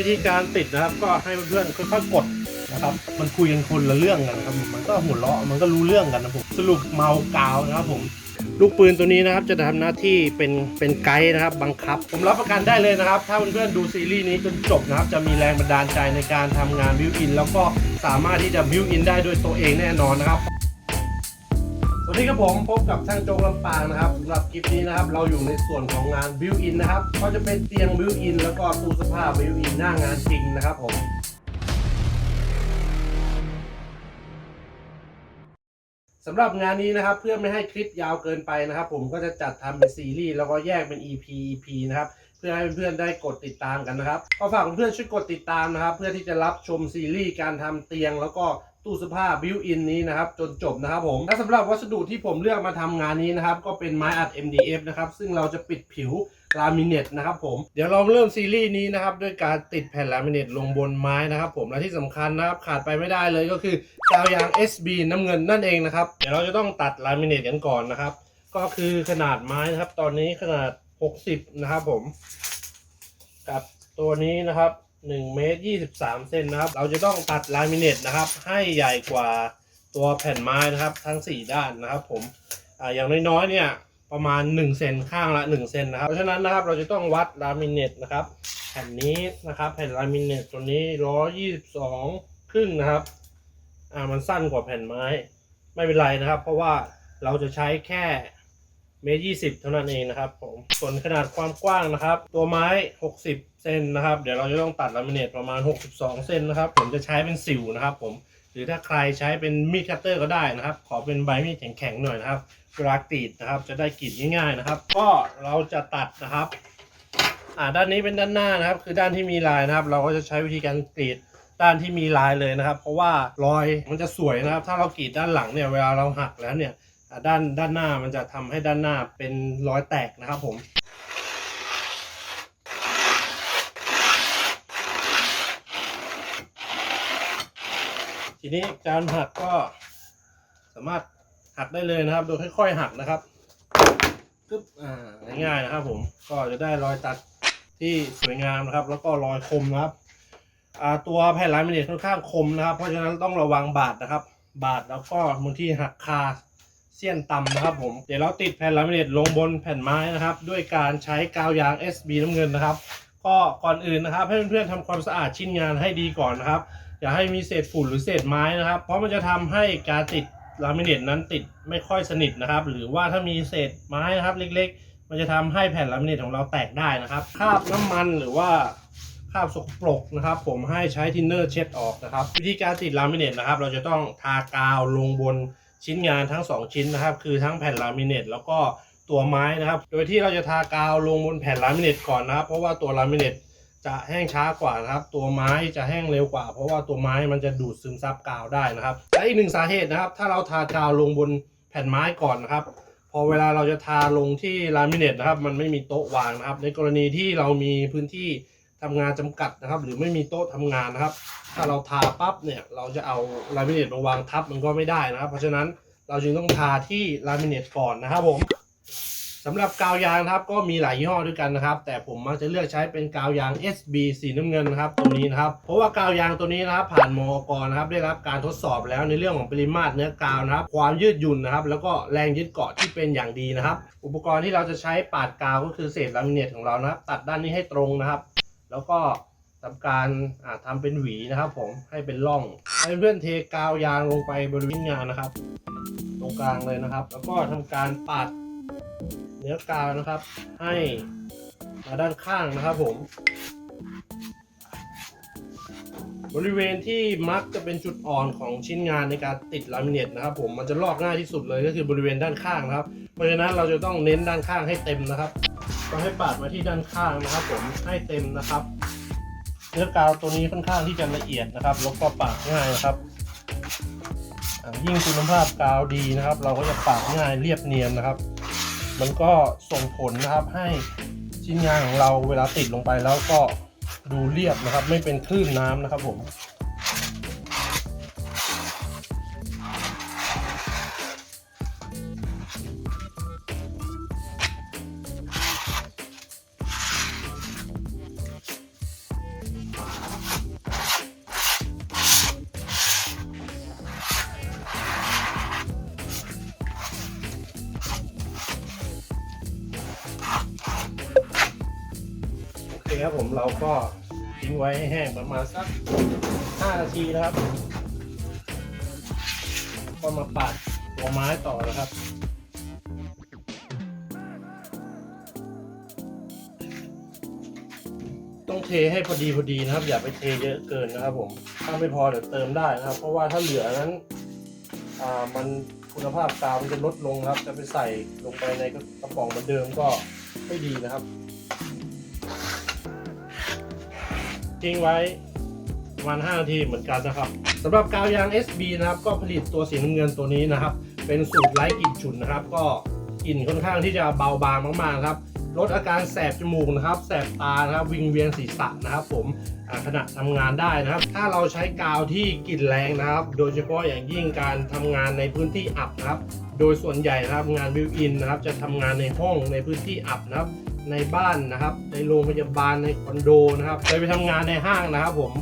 วิธีการติดนะครับ ก็ให้เพื่อนๆค่อยๆกดนะครับ มันคุยกันคนละเรื่องกันครับ มันก็หัวเราะมันก็รู้เรื่องกันนะผมสรุปเมากาวนะครับผมลูกปืนตัวนี้นะครับจะทำหน้าที่เป็นเป็นไกด์นะครับ บังคับ ผมรับประกันได้เลยนะครับ ถ้าเพื่อนๆดูซีรีส์นี้จนจบนะครับ จะมีแรงบันดาลใจในการทำงานบิวอิน แล้วก็สามารถที่จะบิวอินได้ด้วยตัวเองแน่นอนนะครับ วัสดีครับผมพบกับช่างโจงลำปางนะครับสำหรับคลิปนี้นะครับ เราอยู่ในส่วนของงานบิวอินนะครับ ก็จะเป็นเตียงบิวอินแล้วก็ตู้เสื้อผ้าบิวอินหน้างานจริงนะครับผมสำหรับงานนี้นะครับเพื่อไม่ให้คลิปยาวเกินไปนะครับ ผมก็จะจัดทำเป็นซีรีส์แล้วก็แยกเป็น EP EP นะครับเพื่อให้เพื่อนๆได้กดติดตามกันนะครับก็ฝากเพื่อนๆช่วยกดติดตามนะครับ เพื่อที่จะรับชมซีรีส์การทำเตียงแล้วก็ ตู้เสื้อผ้าบิวอินนี้นะครับจนจบนะครับผมและสำหรับวัสดุที่ผมเลือกมาทำงานนี้นะครับก็เป็นไม้อัด MDF นะครับซึ่งเราจะปิดผิวลามิเนตนะครับผมเดี๋ยวเราเริ่มซีรีส์นี้นะครับด้วยการติดแผ่นลามิเนตลงบนไม้นะครับผมและที่สำคัญนะครับขาดไปไม่ได้เลยก็คือกาวยาง SB น้ำเงินนั่นเองนะครับเดี๋ยวเราจะต้องตัดลามิเนตกันก่อนนะครับ ก็คือขนาดไม้นะครับ ตอนนี้ขนาด 60 นะครับผม กับตัวนี้นะครับ 1เมตร23เซนนะครับ เราจะต้องตัดลามิเนตนะครับ ให้ใหญ่กว่าตัวแผ่นไม้นะครับ ทั้ง 4 ด้านนะครับ ผมอ่าอย่างน้อยๆเนี่ยประมาณ1เซนข้างละ1เซนนะครับ เพราะฉะนั้นนะครับเราจะต้องวัดลามิเนตนะครับ แผ่นนี้นะครับ แผ่นลามิเนตตัวนี้122ครึ่งนะครับอ่ามันสั้นกว่าแผ่นไม้ ไม่เป็นไรนะครับ เพราะว่าเราจะใช้แค่ เมตรยี่สิบเท่านั้นเองนะครับผมส่วนขนาดความกว้างนะครับ ตัวไม้ 60 เซนนะครับ เดี๋ยวเราจะต้องตัดลามิเนตประมาณ 62 เซนนะครับ ผมจะใช้เป็นสิวนะครับ ผม หรือถ้าใครใช้เป็นมีดคัตเตอร์ก็ได้นะครับ ขอเป็นใบมีดแข็งๆหน่อยนะครับเวลากรีดนะครับ จะได้กรีดง่ายๆนะครับ ก็เราจะตัดนะครับ อ่าด้านนี้เป็นด้านหน้านะครับ คือด้านที่มีลายนะครับ เราก็จะใช้วิธีการกรีดด้านที่มีลายเลยนะครับ เพราะว่ารอยมันจะสวยนะครับ ถ้าเรากรีดด้านหลังเนี่ย เวลาเราหักแล้วเนี่ย ด้านด้านหน้ามันจะทำให้ด้านหน้าเป็นรอยแตกนะครับผมทีนี้การหักก็สามารถหักได้เลยนะครับ โดยค่อยๆหักนะครับปึ๊บอ่าง่ายๆนะครับ ผมก็จะได้รอยตัดที่สวยงามนะครับ แล้วก็รอยคมนะครับอ่าตัวแผ่นลามิเนตค่อนข้างคมนะครับ เพราะฉะนั้นต้องระวังบาดนะครับ บาดแล้วก็บางที่หักคา เสี้ยนต่ำนะครับผมเดี๋ยวเราติดแผ่นลามิเนตลงบนแผ่นไม้นะครับ ด้วยการใช้กาวยาง SB น้ำเงินนะครับ ก็ก่อนอื่นนะครับ ให้เพื่อนๆทำความสะอาดชิ้นงานให้ดีก่อนนะครับ อย่าให้มีเศษฝุ่นหรือเศษไม้นะครับ เพราะมันจะทำให้การติดลามิเนตนั้นติดไม่ค่อยสนิทนะครับ หรือว่าถ้ามีเศษไม้นะครับเล็ก ๆ มันจะทำให้แผ่นลามิเนตของเราแตกได้นะครับคราบน้ำมันหรือว่าคราบสกปรกนะครับ ผมให้ใช้ทินเนอร์เช็ดออกนะครับ วิธีการติดลามิเนตนะครับ เราจะต้องทากาวลงบน ชิ้นงานทั้ง 2 ชิ้นนะครับ คือทั้งแผ่นลามิเนตแล้วก็ตัวไม้นะครับ โดยที่เราจะทากาวลงบนแผ่นลามิเนตก่อนนะครับ เพราะว่าตัวลามิเนตจะแห้งช้ากว่านะครับ ตัวไม้จะแห้งเร็วกว่า เพราะว่าตัวไม้มันจะดูดซึมซับกาวได้นะครับและอีกหนึ่งสาเหตุนะครับ ถ้าเราทากาวลงบนแผ่นไม้ก่อนนะครับ พอเวลาเราจะทาลงที่ลามิเนตนะครับ มันไม่มีโต๊ะวางนะครับ ในกรณีที่เรามีพื้นที่ ทำงานจำกัดนะครับ หรือไม่มีโต๊ะทำงานนะครับ ถ้าเราทาปั๊บเนี่ยเราจะเอาลามิเนตมาวางทับมันก็ไม่ได้นะครับ เพราะฉะนั้นเราจึงต้องทาที่ลามิเนตก่อนนะครับผมสำหรับกาวยางครับก็มีหลายยี่ห้อด้วยกันนะครับ แต่ผมมักจะเลือกใช้เป็นกาวยาง SB สีน้ำเงินนะครับตัวนี้นะครับ เพราะว่ากาวยางตัวนี้นะครับ ผ่านมอกนะครับ ได้รับการทดสอบแล้วในเรื่องของปริมาตรเนื้อกาวนะครับ ความยืดหยุ่นนะครับ แล้วก็แรงยึดเกาะที่เป็นอย่างดีนะครับ อุปกรณ์ที่เราจะใช้ปาดกาวก็คือเศษลามิเนตของเรานะครับ ตัดด้านนี้ให้ตรงนะครับ แล้วก็ทำการอ่าทำเป็นหวีนะครับผมให้เป็นร่องให้เพื่อนเทกาวยางลงไปบริเวณงานนะครับ ตรงกลางเลยนะครับ แล้วก็ทำการปาดเนื้อกาวนะครับ ให้มาด้านข้างนะครับผม บริเวณที่มักจะเป็นจุดอ่อนของชิ้นงานในการติดลามิเนตนะครับ ผมมันจะลอกง่ายที่สุดเลยก็คือบริเวณด้านข้างนะครับ เพราะฉะนั้นเราจะต้องเน้นด้านข้างให้เต็มนะครับ ก็ให้ปาดมาที่ด้านข้างนะครับ ผมให้เต็มนะครับเนื้อกาวตัวนี้ค่อนข้างที่จะละเอียดนะครับแล้วก็ปาดง่ายนะครับ ยิ่งคุณภาพกาวดีนะครับ เราก็จะปาดง่ายเรียบเนียนนะครับ มันก็ส่งผลนะครับให้ชิ้นงานของเราเวลาติดลงไปแล้วก็ดูเรียบนะครับ ไม่เป็นคลื่นน้ำนะครับผม เคครับผมเราก็ทิ้งไว้ให้แห้งประมาณสัก 5 นาทีนะครับ ก็มาปัดตัวไม้ต่อนะครับต้องเทให้พอดีพอดีนะครับ อย่าไปเทเยอะเกินนะครับ ผมถ้าไม่พอเดี๋ยวเติมได้นะครับ เพราะว่าถ้าเหลือนั้นอ่ามันคุณภาพกาวมันจะลดลงครับ จะไปใส่ลงไปในกระป๋องเหมือนเดิมก็ไม่ดีนะครับ ทิ้งไว้ประมาณ 5 นาทีเหมือนกันนะครับสำหรับกาวยาง SB นะครับ ก็ผลิตตัวสีน้ำเงินตัวนี้นะครับ เป็นสูตรไร้กลิ่นฉุนนะครับ ก็กลิ่นค่อนข้างที่จะเบาบางมากๆครับลดอาการแสบจมูกนะครับ แสบตานะครับ วิงเวียนศีรษะนะครับ ผมขณะทำงานได้นะครับ ถ้าเราใช้กาวที่กลิ่นแรงนะครับ โดยเฉพาะอย่างยิ่งการทำงานในพื้นที่อับนะครับ โดยส่วนใหญ่นะครับงานบิวอินนะครับ จะทำงานในห้องในพื้นที่อับนะครับ ในบ้านนะครับ ในโรงพยาบาลในคอนโดนะครับเคยไปทำงานในห้างนะครับ ผม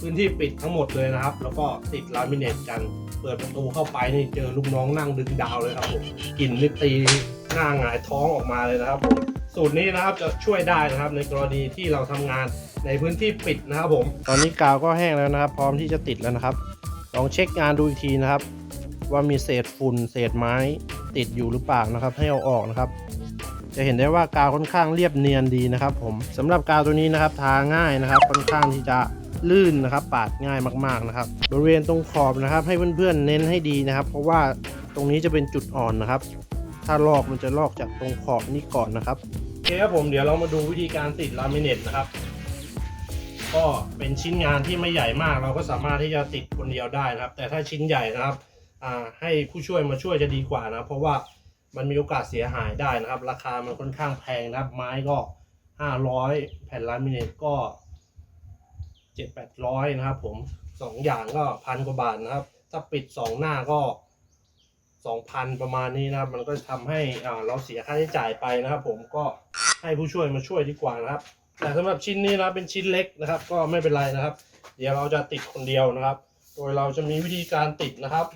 พื้นที่ปิดทั้งหมดเลยนะครับ แล้วก็ติดลามิเนตกัน เปิดประตูเข้าไปนี่เจอลูกน้องนั่งดึงดาวเลยครับผมกลิ่นนี่ตีหน้าหงายท้องออกมาเลยนะครับผมสูตรนี้นะครับจะช่วยได้นะครับ ในกรณีที่เราทำงานในพื้นที่ปิดนะครับผม ตอนนี้กาวก็แห้งแล้วนะครับ พร้อมที่จะติดแล้วนะครับ ลองเช็คงานดูอีกทีนะครับ ว่ามีเศษฝุ่นเศษไม้ติดอยู่หรือเปล่านะครับ ให้เอาออกนะครับ จะเห็นได้ว่ากาวค่อนข้างเรียบเนียนดีนะครับ ผมสำหรับกาวตัวนี้นะครับทาง่ายนะครับ ค่อนข้างที่จะลื่นนะครับ ปาดง่ายมากๆนะครับ บริเวณตรงขอบนะครับ ให้เพื่อนๆเน้นให้ดีนะครับ เพราะว่าตรงนี้จะเป็นจุดอ่อนนะครับ ถ้าลอกมันจะลอกจากตรงขอบนี้ก่อนนะครับโอเคครับผมเดี๋ยวเรามาดูวิธีการติดลามิเนตนะครับก็เป็นชิ้นงานที่ไม่ใหญ่มาก เราก็สามารถที่จะติดคนเดียวได้นะครับ แต่ถ้าชิ้นใหญ่นะครับให้ผู้ช่วยมาช่วยจะดีกว่านะ เพราะว่า มันมีโอกาสเสียหายได้นะครับ ราคามันค่อนข้างแพงนะครับ ไม้ก็ห้าร้อยแผ่นลามิเนตก็เจ็ดแปดร้อยนะครับ ผมสองอย่างก็พันกว่าบาทนะครับ ถ้าปิดสองหน้าก็สองพันประมาณนี้นะครับ มันก็ทำให้อ่าเราเสียค่าใช้จ่ายไปนะครับ ผมก็ให้ผู้ช่วยมาช่วยดีกว่านะครับ แต่สำหรับชิ้นนี้นะเป็นชิ้นเล็กนะครับ ก็ไม่เป็นไรนะครับ เดี๋ยวเราจะติดคนเดียวนะครับ โดยเราจะมีวิธีการติดนะครับ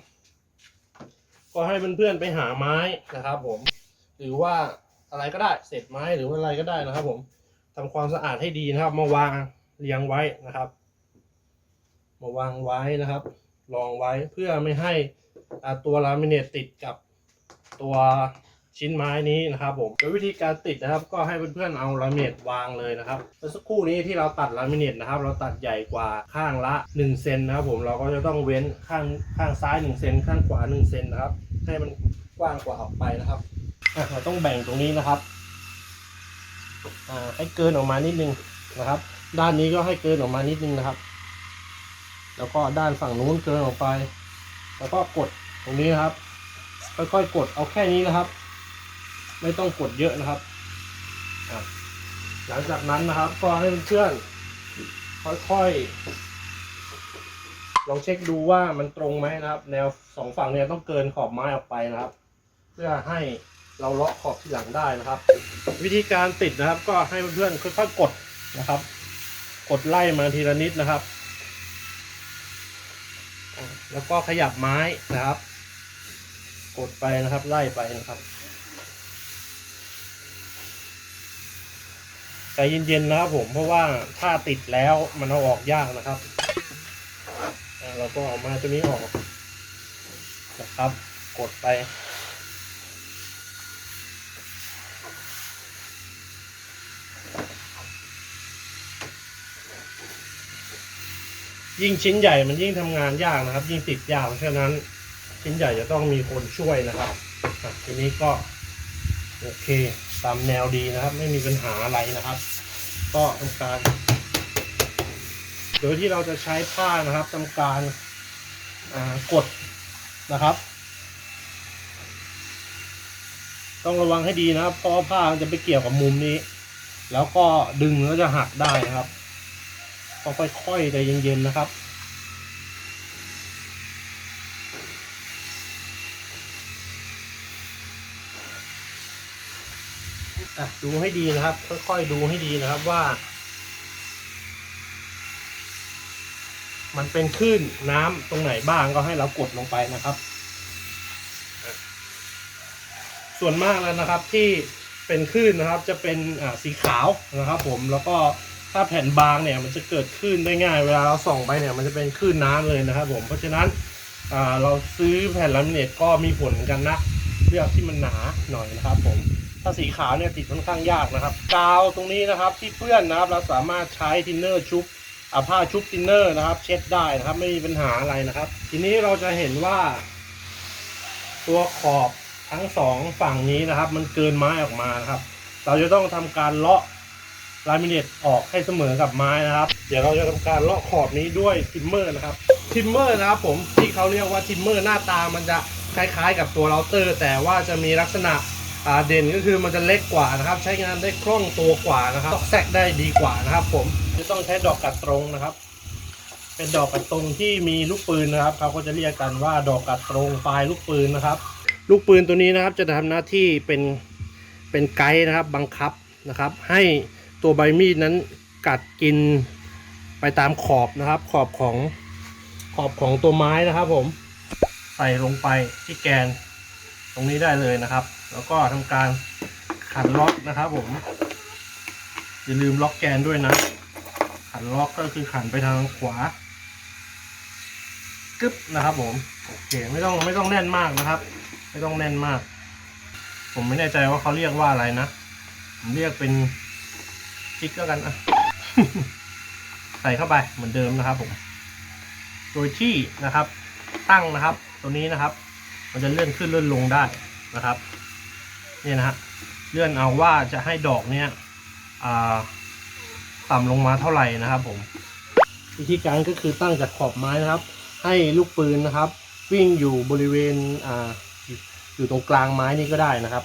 ก็ให้เพื่อนๆไปหาไม้นะครับ ผม หรือว่าอะไรก็ได้เศษไม้หรือว่าอะไรก็ได้นะครับ ผมทำความสะอาดให้ดีนะครับ มาวางเรียงไว้นะครับ มาวางไว้นะครับรองไว้เพื่อไม่ให้ตัวลามิเนตติดกับตัว ชิ้นไม้นี้นะครับผมโดยวิธีการติดนะครับก็ให้เพื่อนๆเอาลามิเนตวางเลยนะครับเมื่อสักครู่นี้ที่เราตัดลามิเนตนะครับ เราตัดใหญ่กว่าข้างละ1เซนนะครับผมเราก็จะต้องเว้นข้างข้างซ้าย1เซนข้างขวา1เซนนะครับให้มันกว้างกว่าออกไปนะครับเราต้องแบ่งตรงนี้นะครับอ่าให้เกินออกมานิดนึงนะครับ ด้านนี้ก็ให้เกินออกมานิดนึงนะครับ แล้วก็ด้านฝั่งนู้นเกินออกไป แล้วก็กดตรงนี้นะครับค่อยๆกดเอาแค่นี้นะครับ ไม่ต้องกดเยอะนะครับ หลังจากนั้นนะครับ ก็ให้เพื่อนๆค่อยๆลองเช็คดูว่ามันตรงไหมนะครับ แนวสองฝั่งเนี่ยต้องเกินขอบไม้ออกไปนะครับ เพื่อให้เราเลาะขอบที่หลังได้นะครับ วิธีการติดนะครับ ก็ให้เพื่อนๆค่อยๆกดนะครับ กดไล่มาทีละนิดนะครับ แล้วก็ขยับไม้นะครับ กดไปนะครับ ไล่ไปนะครับ ใจเย็นๆนะครับผมเพราะว่าถ้าติดแล้วมันเอาออกยากนะครับเราก็เอามาตัวนี้ออกนะครับ กดไป ยิ่งชิ้นใหญ่มันยิ่งทำงานยากนะครับ ยิ่งติดยากเพราะฉะนั้น ชิ้นใหญ่จะต้องมีคนช่วยนะครับอะทีนี้ก็ โอเค ตามแนวดีนะครับ ไม่มีปัญหาอะไรนะครับ ก็ทำการ โดยที่เราจะใช้ผ้านะครับทำการกดนะครับ ต้องระวังให้ดีนะครับ เพราะผ้าจะไปเกี่ยวกับมุมนี้ แล้วก็ดึงแล้วจะหักได้นะครับต้องค่อยๆใจเย็นๆนะครับ ดูให้ดีนะครับ ค่อยๆดูให้ดีนะครับว่า มันเป็นคลื่นน้ำตรงไหนบ้างก็ให้เรากดลงไปนะครับ ส่วนมากแล้วนะครับที่เป็นคลื่นนะครับ จะเป็นสีขาวนะครับ ผมแล้วก็ถ้าแผ่นบางเนี่ยมันจะเกิดคลื่นได้ง่าย เวลาเราส่องไปเนี่ยมันจะเป็นคลื่นน้ำเลยนะครับ ผมเพราะฉะนั้นเราซื้อแผ่นลามิเนตก็มีผลเหมือนกันนะเลือกที่มันหนาหน่อยนะครับผม ถ้าสีขาวเนี่ยติดค่อนข้างยากนะครับ กาวตรงนี้นะครับที่เปื้อนนะครับ เราสามารถใช้ทินเนอร์ชุบอาผ้าชุบทินเนอร์นะครับ เช็ดได้นะครับ ไม่มีปัญหาอะไรนะครับ ทีนี้เราจะเห็นว่า ตัวขอบทั้งสองฝั่งนี้นะครับ มันเกินไม้ออกมานะครับ เราจะต้องทำการเลาะลามิเนตออกให้เสมอกับไม้นะครับ เดี๋ยวเราจะทำการเลาะขอบนี้ด้วยทิมเมอร์นะครับทิมเมอร์นะครับผมที่เขาเรียกว่าทิมเมอร์หน้าตามันจะคล้ายๆ กับตัวเราเตอร์ แต่ว่าจะมีลักษณะ เด่นก็คือมันจะเล็กกว่านะครับ ใช้งานได้คล่องตัวกว่านะครับตอกแซกได้ดีกว่านะครับ ผมจะต้องใช้ดอกกัดตรงนะครับ เป็นดอกกัดตรงที่มีลูกปืนนะครับเขาก็จะเรียกกันว่าดอกกัดตรงปลายลูกปืนนะครับ ลูกปืนตัวนี้นะครับ จะทำหน้าที่เป็นเป็นไกด์นะครับบังคับนะครับ ให้ตัวใบมีดนั้นกัดกินไปตามขอบนะครับ ขอบของขอบของตัวไม้นะครับ ผมใส่ลงไปที่แกนตรงนี้ได้เลยนะครับ แล้วก็ทำการขันล็อกนะครับผม อย่าลืมล็อกแกนด้วยนะ ขันล็อกก็คือขันไปทางขวากึ๊บนะครับ ผมโอเคไม่ต้องไม่ต้องแน่นมากนะครับ ไม่ต้องแน่นมาก ผมไม่แน่ใจว่าเขาเรียกว่าอะไรนะ ผมเรียกเป็นจิ๊กแล้วกันอะใส่เข้าไปเหมือนเดิมนะครับ ผม โดยที่นะครับ ตั้งนะครับ ตัวนี้นะครับ มันจะเลื่อนขึ้นเลื่อนลงได้นะครับ นี่ยนะฮะเลื่อนเอาว่าจะให้ดอกเนี้ยต่ำลงมาเท่าไหร่นะครับผมวิธีการก็คือตั้งจากขอบไม้นะครับ ให้ลูกปืนนะครับ วิ่งอยู่บริเวณอ่าอยู่อยู่ตรงกลางไม้นี่ก็ได้นะครับ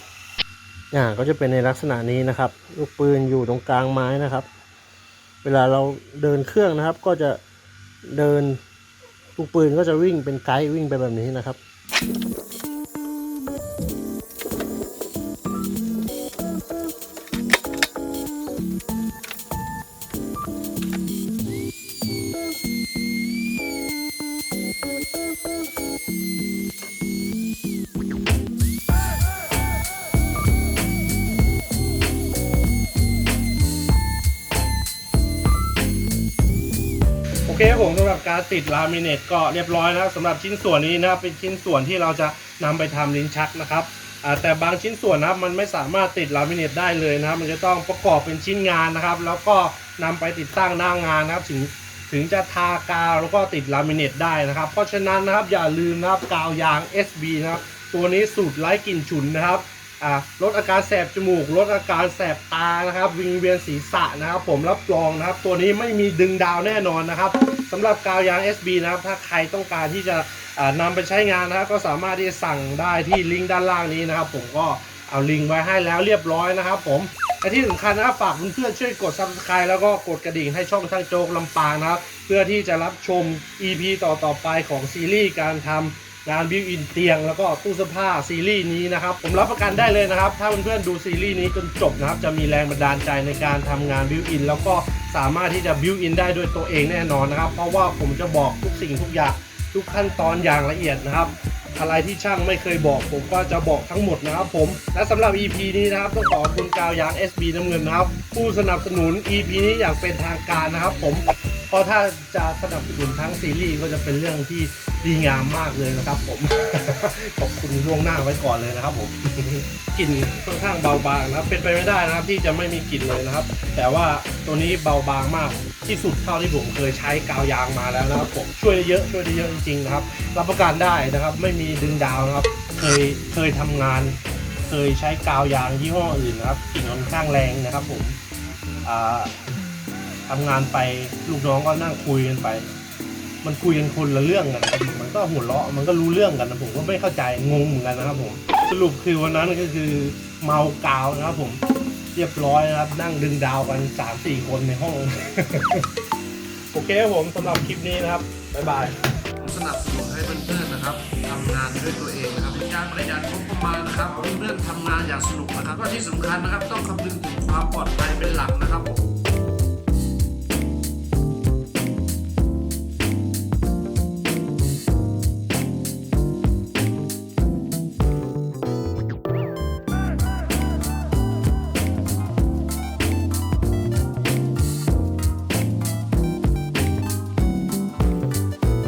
อ่าก็จะเป็นในลักษณะนี้นะครับ ลูกปืนอยู่ตรงกลางไม้นะครับ เวลาเราเดินเครื่องนะครับ ก็จะเดินลูกปืนก็จะวิ่งเป็นไกด์วิ่งไปแบบนี้นะครับับการติดลามิเนตก็เรียบร้อยนะครับสำหรับชิ้นส่วนนี้นะครับเป็นชิ้นส่วนที่เราจะนำไปทำลิ้นชักนะครับแต่บางชิ้นส่วนนะครับมันไม่สามารถติดลามิเนตได้เลยนะครับ มันจะต้องประกอบเป็นชิ้นงานนะครับ แล้วก็นำไปติดตั้งหน้างานนะครับ ถึงถึงจะทากาวแล้วก็ติดลามิเนตได้นะครับ เพราะฉะนั้นนะครับอย่าลืมนะครับกาวยาง SB นะครับตัวนี้สูตรไร้กลิ่นฉุนนะครับ ลดอาการแสบจมูก ลดอาการแสบตานะครับ วิงเวียนศีรษะนะครับ ผมรับรองนะครับ ตัวนี้ไม่มีดึงดาวแน่นอนนะครับสำหรับกาวยาง SB นะครับ ถ้าใครต้องการที่จะอ่านำไปใช้งานนะครับก็สามารถที่จะสั่งได้ที่ลิงก์ด้านล่างนี้นะครับ ผมก็เอาลิงก์ไว้ให้แล้วเรียบร้อยนะครับ ผมและที่สำคัญนะครับฝากเพื่อนๆช่วยกด subscribe แล้วก็กดกระดิ่งให้ช่องช่างโจ๊กลำปางนะครับ เพื่อที่จะรับชม EP ต่อๆไปของซีรีส์การทำ งานบิวอินเตียงแล้วก็ตู้เสื้อผ้าซีรีส์นี้นะครับ ผมรับประกันได้เลยนะครับ ถ้าเพื่อนๆดูซีรีส์นี้จนจบนะครับ จะมีแรงบันดาลใจในการทำงานบิวอินแล้วก็สามารถที่จะบิวอินได้ด้วยตัวเองแน่นอนนะครับ เพราะว่าผมจะบอกทุกสิ่งทุกอย่างทุกขั้นตอนอย่างละเอียดนะครับอะไรที่ช่างไม่เคยบอกผมก็จะบอกทั้งหมดนะครับผม และสำหรับ EP นี้นะครับต้องขอบคุณกาวยาง SB น้ำเงินนะครับ ผู้สนับสนุน EP นี้อย่างเป็นทางการนะครับผม เพราะถ้าจะสนับสนุนทั้งซีรีส์ก็จะเป็นเรื่องที่ดีงามมากเลยนะครับ ผม ขอบคุณล่วงหน้าไว้ก่อนเลยนะครับ ผมกลิ่นค่อนข้างเบาบางนะครับ เป็นไปไม่ได้นะครับ ที่จะไม่มีกลิ่นเลยนะครับ แต่ว่าตัวนี้เบาบางมากที่สุดเท่าที่ผมเคยใช้กาวยางมาแล้วนะครับ ผมช่วยได้เยอะช่วยได้เยอะจริงๆนะครับ รับประกันได้นะครับ ไม่มีดึงดาวนะครับ เคยเคยทำงาน เคยใช้กาวยางยี่ห้ออื่นนะครับกลิ่นค่อนข้างแรงนะครับ ผมอ่า ทำงานไปลูกน้องก็นั่งคุยกันไป มันคุยกันคนละเรื่องกันนะครับมันก็หัวเราะมันก็รู้เรื่องกันนะผมก็ไม่เข้าใจงงเหมือนกันนะครับผมสรุปคือวันนั้นก็คือเมากาวนะครับผมเรียบร้อยนะครับ นั่งดึงดาวกันสามสี่คนในห้อง โอเคครับผมสำหรับคลิปนี้นะครับ บ๊ายบายสนับสนุนให้เพื่อนๆนะครับทำงานด้วยตัวเองนะครับเป็นการประหยัดงบประมาณนะครับเพื่อนๆทำงานอย่างสนุกนะครับก็ที่สำคัญนะครับ ต้องคำนึงถึงความปลอดภัยเป็นหลักนะครับผม